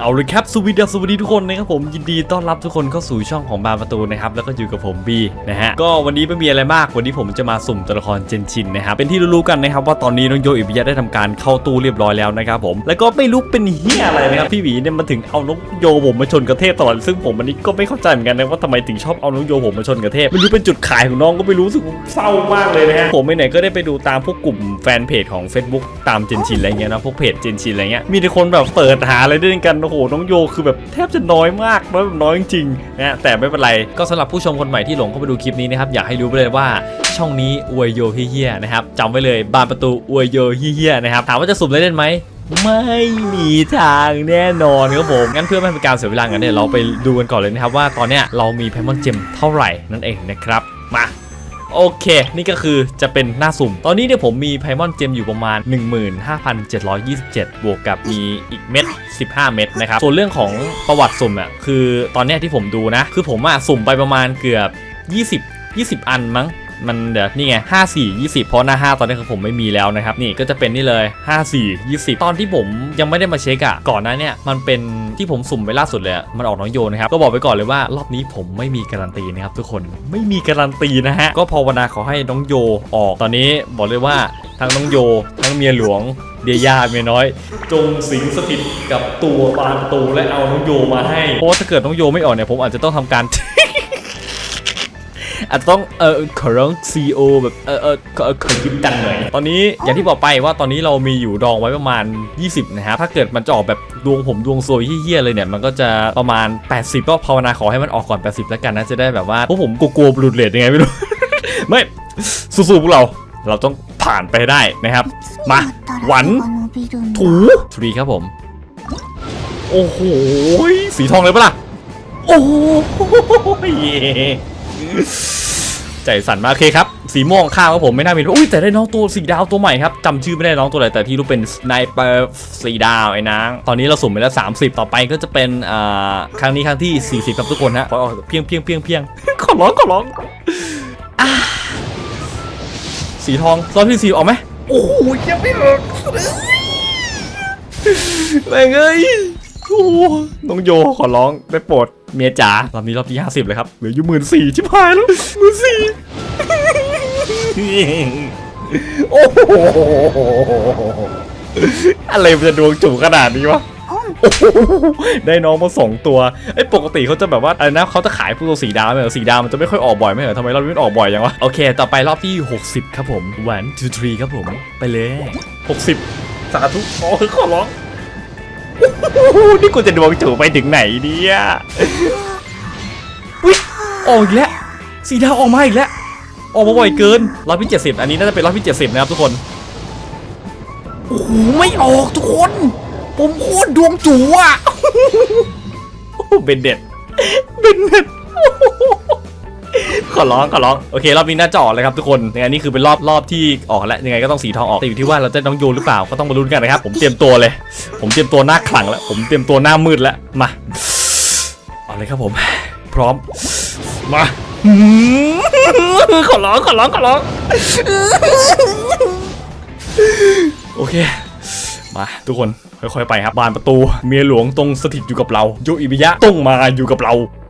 เอาเลยครับสวัสดีสวัสดีทุกคนนะครับผมยินดีต้อนรับทุกคนเข้าสู่ช่องของบานประตูนะครับแล้วก็อยู่กับผมบีนะฮะก็วันนี้ไม่มีอะไรมากวันนี้ผมจะมาสุ่มตัวละครเจนชินนะครับเป็นที่รู้ๆกันนะครับว่าตอนนี้น้องโยอิบยะได้ทำการเข้าตู้เรียบร้อยแล้วนะครับผมแล้วก็ไม่รู้เป็นเฮียอะไรนะครับพี่หวีเนี่ยมาถึงเอาน้องโยผมมาชนกระเทพตลอดซึ่งผมอันนี้ก็ไม่เข้าใจเหมือนกันนะว่าทำไมถึงชอบเอาน้องโยผมมาชนกระเทพไม่รู้เป็นจุดขายของน้องก็ไม่รู้สึกเศร้ามากเลยนะฮะผมไปไหนก็ได้ไปดูตามพวกกลุ่มแฟนเพจของ Facebook ตามเจนชินอะไรเงี้ยนะพวกเพจเจนชินอะไรเงี้ยมีแต่คนแบบเปิดหาอะไรด้วยกันโอ้โหน้องโยคือแบบแทบจะน้อยมากน้อยแบบน้อยจริงๆนะแต่ไม่เป็นไรก็สำหรับผู้ชมคนใหม่ที่หลงเข้าไปดูคลิปนี้นะครับอยากให้รู้ไปเลยว่าช่องนี้อวยโยเฮียนะครับจำไว้เลยบานประตูอวยโยเฮียนะครับถามว่าจะสุ่มเล่นไหมไม่มีทางแน่นอนครับผมงั้นเพื่อไม่ให้เป็นการเสียเวลากันเนี่ยเราไปดูกันก่อนเลยนะครับว่าตอนเนี้ยเรามีแพมมอนเจมเท่าไหร่นั่นเองนะครับมา โอเค นี่ก็คือจะเป็นหน้าสุ่ม ตอนนี้เนี่ยผมมีไพมอนเจมอยู่ประมาณ 15,727 บวกกับมีอีกเม็ด 15 เม็ดนะครับ ส่วนเรื่องของประวัติสุ่มอะคือตอนเนี้ยที่ผมดูนะ คือผมอะสุ่มไปประมาณเกือบ 20 20 อันมั้ง มันเดี๋ยวนี่ไง5 4 20เพราะหน้า5ตอนนี้คือผมไม่มีแล้วนะครับนี่ก็จะเป็นนี่เลย5 4 20ตอนที่ผมยังไม่ได้มาเช็คอะก่อนหน้าเนี่ยมันเป็นที่ผมสุ่มไปล่าสุดเลยมันออกน้องโยนะครับก็บอกไปก่อนเลยว่ารอบนี้ผมไม่มีการันตีนะครับทุกคนไม่มีการันตีนะฮะก็ภาวนาขอให้น้องโยออกตอนนี้บอกเลยว่าทั้งน้องโยทั้งเมียหลวงเดียยาเมียน้อย จงสิงสถิตกับตัวบานตูและเอาน้องโยมาให้เพราะถ้าเกิดน้องโยไม่ออกเนี่ยผมอาจจะต้องทำการ อาจจะต้องเออขอร้อง CEO แบบเออเออขอขอยืมตังค์หน่อยตอนนี้อย่างที่บอกไปว่าตอนนี้เรามีอยู่ดองไว้ประมาณ 20 นะครับถ้าเกิดมันจะออกแบบดวงผมดวงซวยเฮี้ยเลยเนี่ยมันก็จะประมาณ 80 ก็ภาวนาขอให้มันออกก่อน 80 แล้วกันนะจะได้แบบว่าพวกผมกลัวบลูดเลดยังไงไม่รู้ ไม่สู้ๆพวกเราเราต้องผ่านไปได้นะครับ มา หวัน ถูทรีครับผม โอ้โห สีทองเลยปะล่ะ โอ้โห ใจสั่นมากโอเคครับสีม่วงข้างครับผมไม่น่ามีอุ้ยแต่ได้น้องตัวสีดาวตัวใหม่ครับจำชื่อไม่ได้น้องตัวอะไรแต่ที่รู้เป็นสไนเปอร์สีดาวไอ้นางตอนนี้เราสุ่มไปแล้ว 30 ต่อไปก็จะเป็นอ่าครั้งนี้ครั้งที่ 40 ครับทุกคนฮะขอออกเพียงเพียงเพียงเพียงขอร้องขอร้องอสีทองรอบที่สี่ออกไหมโอ้โหยังไม่ออกแม่งเอ้ย น้องโยขอร้องได้โปรดเมียจ๋ารอบนี้รอบที่ห้าสิบเลยครับเหลืออยู่หมื่นสี่ชิบหายแล้วหมื่นสี่โอ้โหอะไรมันจะดวงจู่ขนาดนี้วะได้น้องมาสองตัวไอ้ปกติเขาจะแบบว่าอะไรนะเขาจะขายพวกตัวสีดาวไหมเหรอสีดาวมันจะไม่ค่อยออกบ่อยไหมเหรอทำไมรอบนี้มันออกบ่อยจังวะโอเค ต่อไปรอบที่ 60 ครับผม one two three ครับผม ไปเลย 60 สาธุโอ้ขอร้อง นี่กูจะดวงจู่ไปถึงไหนเนี่ยอุ๊ยออกอีกแล้วสีดาวออกมาอีกแล้ว ออกมาบ่อยเกินร้อยพี่เจ็ดสิบอันนี้น่าจะเป็นร้อยพี่เจ็ดสิบนะครับทุกคน โอ้โห ไม่ออกทุกคน ผมโคตรดวงจู่อะโอ้โหเบนเด็ดเบนเด็ด ขอร้องขอร้องโอเครอบนี้น่าจะออกเลยครับทุกคนยังไงนี่คือเป็นรอบรอบที่ออกแล้วยังไงก็ต้องสีทองออกแต่อยู่ที่ว่าเราจะต้องโยนหรือเปล่าก็ต้องมาลุ้นกันนะครับผมเตรียมตัวเลย ผมเตรียมตัวหน้าขลังแล้ว ผมเตรียมตัวหน้ามืดแล้วมาเอาเลยครับผม พร้อมมาขอร้องขอร้องขอร้องโอเคมาทุกคนค่อยๆไปครับบานประตูเมียหลวงตรงสถิตอยู่กับเราโยอิบิยะต้องมาอยู่กับเรา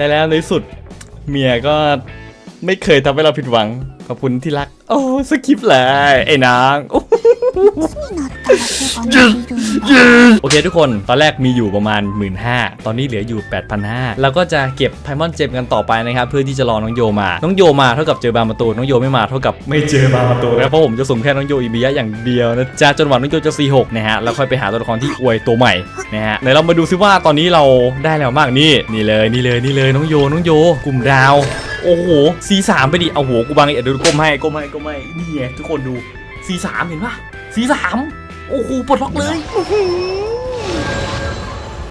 และแล้วในสุดเมียก็ไม่เคยทำให้เราผิดหวัง ขอบคุณที่รัก โอ้สกิปเลยไอ้นางโอ้โอเคทุกคน ตอนแรกมีอยู่ประมาณ 1 5ื่นตอนนี้เหลืออยู่ 8 5 0 0แล้วก็จะเก็บไพมอนเจมกันต่อไปนะครับ เพื่อที่จะรอน้องโยมา น้องโยมาเท่ากับเจอบาร์มะตู น้องโยไม่มาเท่ากับไม่เจอบาร์มะตูนะเพราะผมจะส่งแค่น้องโยอิบียะอย่างเดียวนะจ้าจนวันน้องโยจะ C6 นะฮะ แล้วค่อยไปหาตัวละครที่อวยตัวใหม่นะฮะไหนเรามาดูซิว่าตอนนี้เราได้แล้วมากนี่นี่เลยนี่เลยนี่เลยน้องโยน้องโย กลุ่มดาว โอ้โห C3 ไปดิ เอาโหกูบังเอ็ดเดี๋ยวก้มให้ก้มให้ก้มให้นี่ไงทุกคนดู C3 เห็นปะ C3 โอ้โหปลดล็อกเลย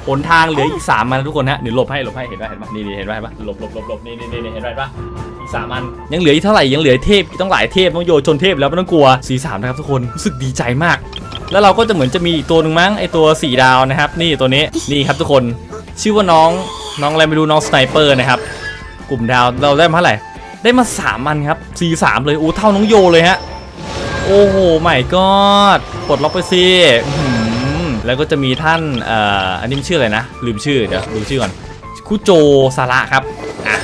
หนทางเหลืออีกสามมันทุกคนฮะเดี๋ยวหลบให้หลบให้เห็นป่ะเห็นป่ะนี่นเห็นป่ะเห็นป่ะหลบหลบหลบหลบนี่นี่นี่เห็นป่ะเห็นป่ะอีกสามอันยังเหลืออีกเท่าไหร่ยังเหลือเทพต้องหลายเทพต้องโยชนเทพแล้วไม่ต้องกลัวสีสามนะครับทุกคนรู้สึกดีใจมาก แล้วเราก็จะเหมือนจะมีอีกตัวหนึ่งมั้งไอตัวสี่ดาวนะครับ นี่ตัวนี้นี่ครับทุกคน ชื่อว่าน้องน้องอะไรไม่รู้น้องสไนเปอร์นะครับ กลุ่มดาวเราได้มาเท่าไหร่ ได้มาสามอันครับสี่สามเลยโอ้เท่าน้องโยเลยฮะ โอ้โหไม่ก็ปลดล็อกไปสิแล้วก็จะมีท่านเอ่ออันนี้ชื่ออะไรนะ ลืมชื่อเดี๋ยวดูชื่อก่อนคุโจซาระครับอะ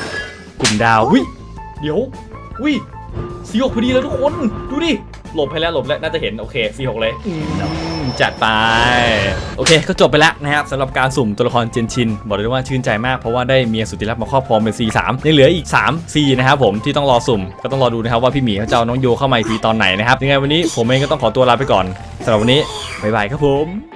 กลุ่มดาววิเดี๋ยววิสีหกพอดีเลยทุกคน ดูดิ หลบให้แล้วหลบแล้วน่าจะเห็นโอเคสีหกเลยอืมจัดไป โอเคก็จบไปแล้วนะครับสำหรับการสุ่มตัวละครเจนชิน บอกเลยว่าชื่นใจมากเพราะว่าได้เมียสุดที่รักมาครอบครองเป็น C3 ยังเหลืออีก 3 C นะครับผมที่ต้องรอสุ่มก็ต้องรอดูนะครับว่าพี่หมีเขาจะเอาน้องโยเข้ามาอีกทีตอนไหนนะครับยังไงวันนี้ผมเองก็ต้องขอตัวลาไปก่อนสำหรับวันนี้บ๊ายบายครับผม